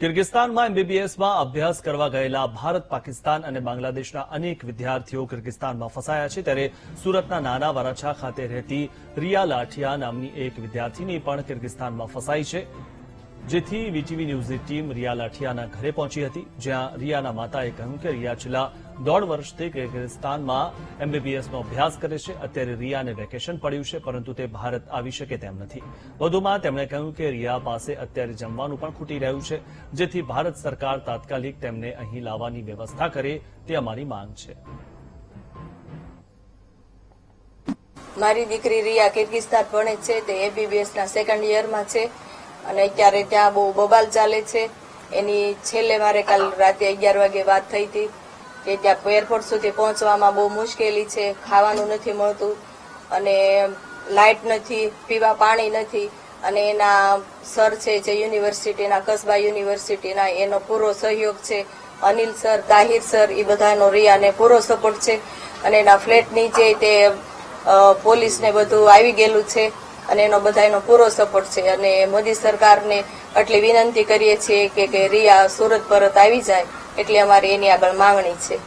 કિર્ગિસ્તાનમાં એમબીબીએસમાં અભ્યાસ કરવા ગયેલા ભારત, પાકિસ્તાન અને બાંગ્લાદેશના અનેક વિદ્યાર્થીઓ કિર્ગિસ્તાનમાં ફસાયા છે. ત્યારે સુરતના નાના વરાછા ખાતે રહેતી રિયા લાઠિયા નામની એક વિદ્યાર્થીની પણ કિર્ગિસ્તાનમાં ફસાઈ છે. જેથી વીટીવી ન્યૂઝની ટીમ રિયા લાઠિયાના ઘરે પહોંચી હતી, જ્યાં રિયાના માતાએ કહ્યું કે રિયા છેલ્લા દોઢ વર્ષથી કિર્ગિસ્તાનમાં એમબીબીએસનો અભ્યાસ કરે છે. અત્યારે રિયાને વેકેશન પડ્યું છે, પરંતુ તે ભારત આવી શકે તેમ નથી. વધુમાં તેમણે કહ્યું કે રિયા પાસે અત્યારે જમવાનું પણ ખૂટી રહ્યું છે, જેથી ભારત સરકાર તાત્કાલિક તેમને અહીં લાવવાની વ્યવસ્થા કરે તે અમારી માંગ છે. મારી દીકરી રિયા કિર્ગિસ્તાન ભણે છે, તે એમબીબીએસના સેકન્ડ યરમાં છે. અને અત્યારે ત્યાં બહુ બબાલ ચાલે છે. એની છેલ્લે મારે કાલ રાતે અગિયાર વાગે વાત થઈ હતી કે ત્યાં એરપોર્ટ સુધી પહોંચવામાં બહુ મુશ્કેલી છે, ખાવાનું નથી મળતું અને લાઇટ નથી, પીવા પાણી નથી અને એના સર છે જે યુનિવર્સિટીના, કસબા યુનિવર્સિટીના, એનો પૂરો સહયોગ છે. અનિલ સર, તાહિર સર એ બધાનો રિયાને પૂરો સપોર્ટ છે અને એના ફ્લેટ નીચે તે પોલીસને બધું આવી ગયેલું છે. અને એનો બધાનો પૂરો સપોર્ટ છે. અને મોદી સરકારને એટલી વિનંતી કરીએ છીએ કે રિયા સુરત પરત આવી જાય, એટલે અમારી એની આગળ માંગણી છે.